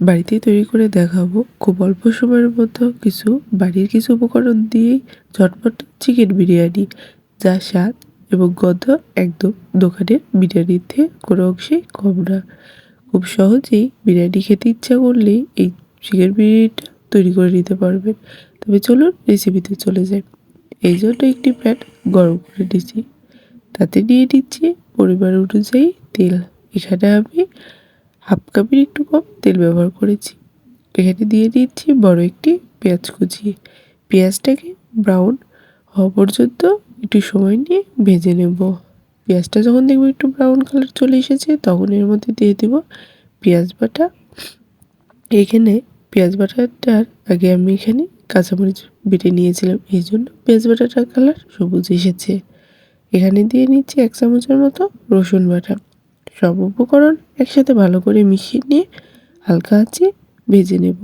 বাড়িতেই তৈরি করে দেখাবো। খুব অল্প সময়ের মধ্যে কিছু, বাড়ির কিছু উপকরণ দিয়েই ঝটপট চিকেন বিরিয়ানি, যা স্বাদ এবং গন্ধ একদম দোকানের বিরিয়ানির থেকে কোনো অংশেই কম না। খুব সহজেই বিরিয়ানি খেতে ইচ্ছা করলেই এই চিকেন বিরিয়ানিটা তৈরি করে নিতে পারবেন। তবে চলুন রেসিপিতে চলে যাই। এই জন্য একটি প্যান গরম করে নিচ্ছি তাতে নিয়ে নিচ্ছি পরিমাণ অনুযায়ী তেল। এখানে আমি হাফ কাপের একটু কম তেল ব্যবহার করেছি। এখানে দিয়ে দিচ্ছি বড় একটি পেঁয়াজ কুচি। পেঁয়াজটাকে ব্রাউন হওয়া পর্যন্ত একটু সময় নিয়ে ভেজে নেব। পেঁয়াজটা যখন দেখব একটু ব্রাউন কালার চলে এসেছে, তখন এর মধ্যে দিয়ে দেব পেঁয়াজ বাটা। এখানে পেঁয়াজ বাটাটার আগে আমি এখানে কাঁচামরিচ বেটে নিয়েছিলাম, এই জন্য পেঁয়াজ বাটাটার কালার সবুজ এসেছে। এখানে দিয়ে নিচ্ছি এক চামচের মতো রসুন বাটা। সব উপকরণ একসাথে ভালো করে মিশিয়ে নিয়ে হালকা আঁচে ভেজে নেব।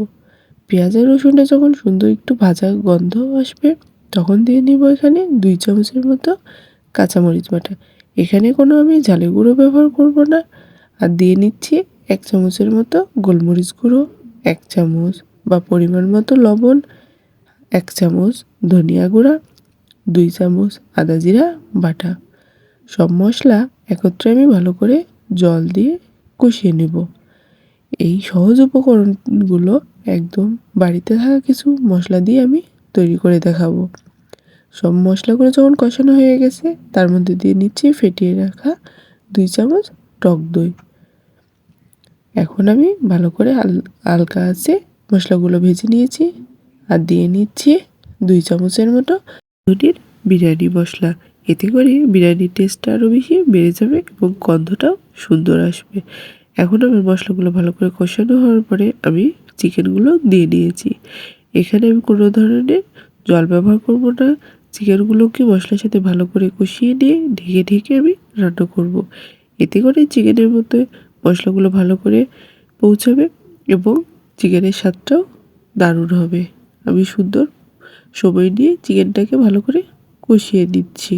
পেঁয়াজ আর রসুনটা যখন সুন্দর একটু ভাজা গন্ধ আসবে, তখন দিয়ে নেব এখানে দুই চামচের মতো কাঁচামরিচ বাটা। এখানে কোনো আমি ঝালের গুঁড়ো ব্যবহার করব না। আর দিয়ে নিচ্ছি এক চামচের মতো গোলমরিচ গুঁড়ো, এক চামচ বা পরিমাণ মতো লবণ, এক চামচ ধনিয়া গুঁড়া, দুই চামচ আদা জিরা বাটা। সব মশলা একত্রে আমি ভালো করে জল দিয়ে কষিয়ে নেব। এই সহজ উপকরণগুলো একদম বাড়িতে থাকা কিছু মশলা দিয়ে আমি তৈরি করে দেখাবো। সব মশলাগুলো যখন কষানো হয়ে গেছে, তার মধ্যে দিয়ে নিচ্ছি ফেটিয়ে রাখা দুই চামচ টক দই। এখন আমি ভালো করে হালকা আছে মশলাগুলো ভেজে নিয়েছি আর দিয়ে নিচ্ছি দুই চামচের মতো রুটির বিরিয়ানি মশলা। এতে করে বিরিয়ানির টেস্টটা আরও বেশি বেড়ে যাবে এবং গন্ধটাও সুন্দর আসবে। এখন আমার মশলাগুলো ভালো করে কষানো হওয়ার পরে আমি চিকেনগুলো দিয়ে নিয়েছি। এখানে আমি কোনো ধরনের জল ব্যবহার করব না। চিকেনগুলোকে মশলার সাথে ভালো করে কষিয়ে নিয়ে ঢেকে ঢেকে আমি রান্না করব। এতে করে চিকেনের মধ্যে মশলাগুলো ভালো করে পৌঁছাবে এবং চিকেনের স্বাদটাও দারুণ হবে। আমি সুন্দর সময় নিয়ে চিকেনটাকে ভালো করে কষিয়ে নিচ্ছি।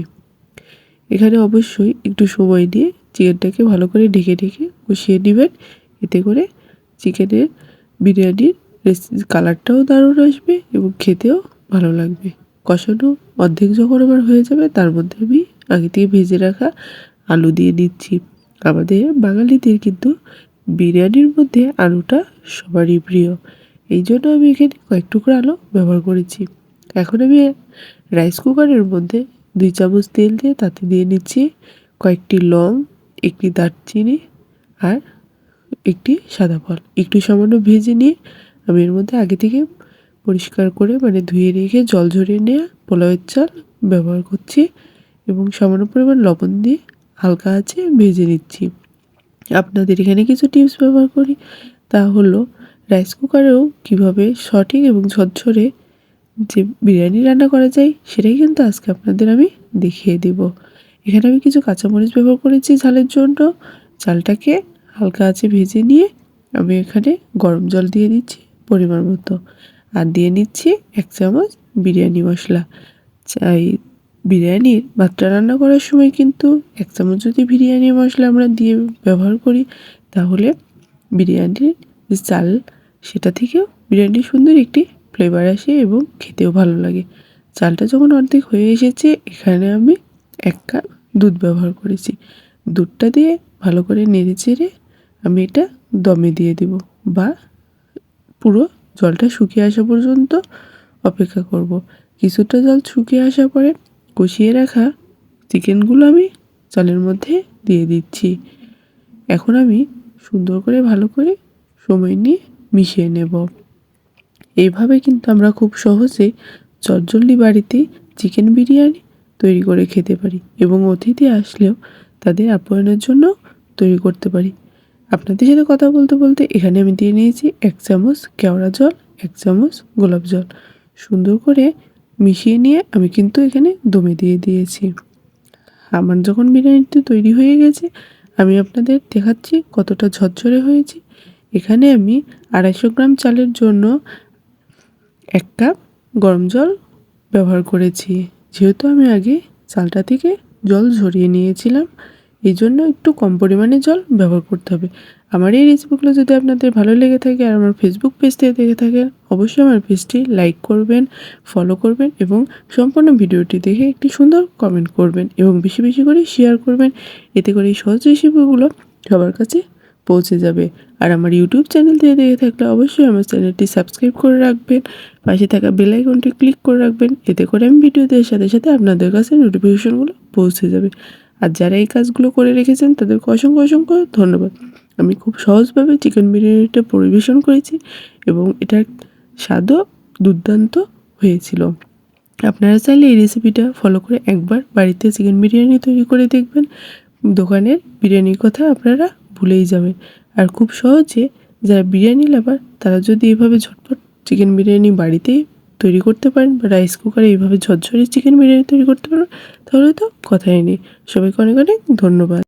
এখানে অবশ্যই একটু সময় দিয়ে চিকেনটাকে ভালো করে ঢেকে ঢেকে কষিয়ে নেবেন। এতে করে চিকেনের বিরিয়ানির কালারটাও দারুণ আসবে এবং খেতেও ভালো লাগবে। কষানো অর্ধেক যখন আমার হয়ে যাবে, তার মধ্যে আমি আগে থেকে ভেজে রাখা আলু দিয়ে দিচ্ছি। আমাদের বাঙালিদের কিন্তু বিরিয়ানির মধ্যে আলুটা সবারই প্রিয়। এই জন্য আমি এখানে কয়েক টুকরো আলু ব্যবহার করেছি। এখন আমি রাইস কুকারের মধ্যে দুই চামচ তেল দিয়ে তাতে দিয়ে নিচ্ছি কয়েকটি লং, একটি দারচিনি আর একটি সাদা ফল। একটু সামান্য ভেজে নিয়ে আমি এর মধ্যে আগে থেকে পরিষ্কার করে মানে ধুয়ে রেখে জল ঝরিয়ে নেওয়া পোলাওয়ের চাল ব্যবহার করছি এবং সামান্য পরিমাণ লবণ দিয়ে হালকা আছে ভেজে নিচ্ছি। আপনাদের এখানে কিছু টিপস ব্যবহার করি, তা হলো রাইস কুকারেও কীভাবে সঠিক এবং ঝরঝরে যে বিরিয়ানি রান্না করা যায়, সেটাই কিন্তু আজকে আপনাদের আমি দেখিয়ে দেব। এখানে আমি কিছু কাঁচামরিচ ব্যবহার করেছি ঝালের জন্য। চালটাকে হালকা আছে ভেজে নিয়ে আমি এখানে গরম জল দিয়ে দিচ্ছি পরিমাণ মতো। আর দিয়ে নিচ্ছি এক চামচ বিরিয়ানি মশলা। চাই, বিরিয়ানির মাত্রা রান্না করার সময় কিন্তু এক চামচ যদি বিরিয়ানি মশলা আমরা দিয়ে ব্যবহার করি, তাহলে বিরিয়ানির যে চাল, সেটা থেকেও বিরিয়ানির সুন্দর একটি ফ্লেভার আসে এবং খেতেও ভালো লাগে। চালটা যখন অর্ধেক হয়ে এসেছে, এখানে আমি এক কাপ দুধ ব্যবহার করেছি। দুধটা দিয়ে ভালো করে নেড়ে চেড়ে আমি এটা দমে দিয়ে দেব বা পুরো জলটা শুকিয়ে আসা পর্যন্ত অপেক্ষা করব। কিছুটা জল শুকিয়ে আসার পরে কষিয়ে রাখা চিকেনগুলো আমি চালের মধ্যে দিয়ে দিচ্ছি। এখন আমি সুন্দর করে ভালো করে সময় নিয়ে মিশিয়ে নেব। এইভাবে কিন্তু আমরা খুব সহজে চটজলদি বাড়িতে চিকেন বিরিয়ানি তৈরি করে খেতে পারি এবং অতিথি আসলেও তাদের আপ্যায়নের জন্য তৈরি করতে পারি। আপনাদের সাথে কথা বলতে বলতে এখানে আমি দিয়ে নিয়েছি এক চামচ কেওড়া জল, এক চামচ গোলাপ জল। সুন্দর করে মিশিয়ে নিয়ে আমি কিন্তু এখানে দমে দিয়ে দিয়েছি। আমার যখন বিরিয়ানিটি তৈরি হয়ে গেছে, আমি আপনাদের দেখাচ্ছি কতটা ঝরঝরে হয়েছে। এখানে আমি আড়াইশো গ্রাম চালের জন্য এক কাপ গরম জল ব্যবহার করেছি। যেহেতু আমি আগে চালটা থেকে জল ঝরিয়ে নিয়েছিলাম এই জন্য একটু কম পরিমাণে জল ব্যবহার করতে হবে। আমার এই রেসিপিগুলো যদি আপনাদের ভালো লেগে থাকে আর আমার ফেসবুক পেজ থেকে দেখে থাকেন, অবশ্যই আমার পেজটি লাইক করবেন ফলো করবেন এবং সম্পূর্ণ ভিডিওটি দেখে একটি সুন্দর কমেন্ট করবেন এবং বেশি বেশি করে শেয়ার করবেন। এতে করে এই সহজ রেসিপিগুলো সবার কাছে পৌঁছে যাবে। আর আমার ইউটিউব চ্যানেল থেকে দেখে থাকলে অবশ্যই আমার চ্যানেলটি সাবস্ক্রাইব করে রাখবেন। পাশে থাকা বেল আইকনটি ক্লিক করে রাখবেন। এতে করে আমি ভিডিও দেওয়ার সাথে সাথে আপনাদের কাছে নোটিফিকেশনগুলো পৌঁছে যাবে। আর যারা এই কাজগুলো করে রেখেছেন, তাদেরকে অসংখ্য অসংখ্য ধন্যবাদ। আমি খুব সহজভাবে চিকেন বিরিয়ানিটা পরিবেশন করেছি এবং এটার স্বাদও দুর্দান্ত হয়েছিল। আপনারা চাইলে এই রেসিপিটা ফলো করে একবার বাড়িতে চিকেন বিরিয়ানি তৈরি করে দেখবেন। দোকানের বিরিয়ানির কথা আপনারা ভুলেই যাবে। আর খুব সহজে যারা বিরিয়ানি লাভার তারা যদি এভাবে ঝটপট চিকেন বিরিয়ানি বাড়িতেই তৈরি করতে পারেন বা রাইস কুকারে এইভাবে ঝরঝরে চিকেন বিরিয়ানি তৈরি করতে পারেন, তাহলে তো কথাই নেই। সবাইকে অনেক অনেক ধন্যবাদ।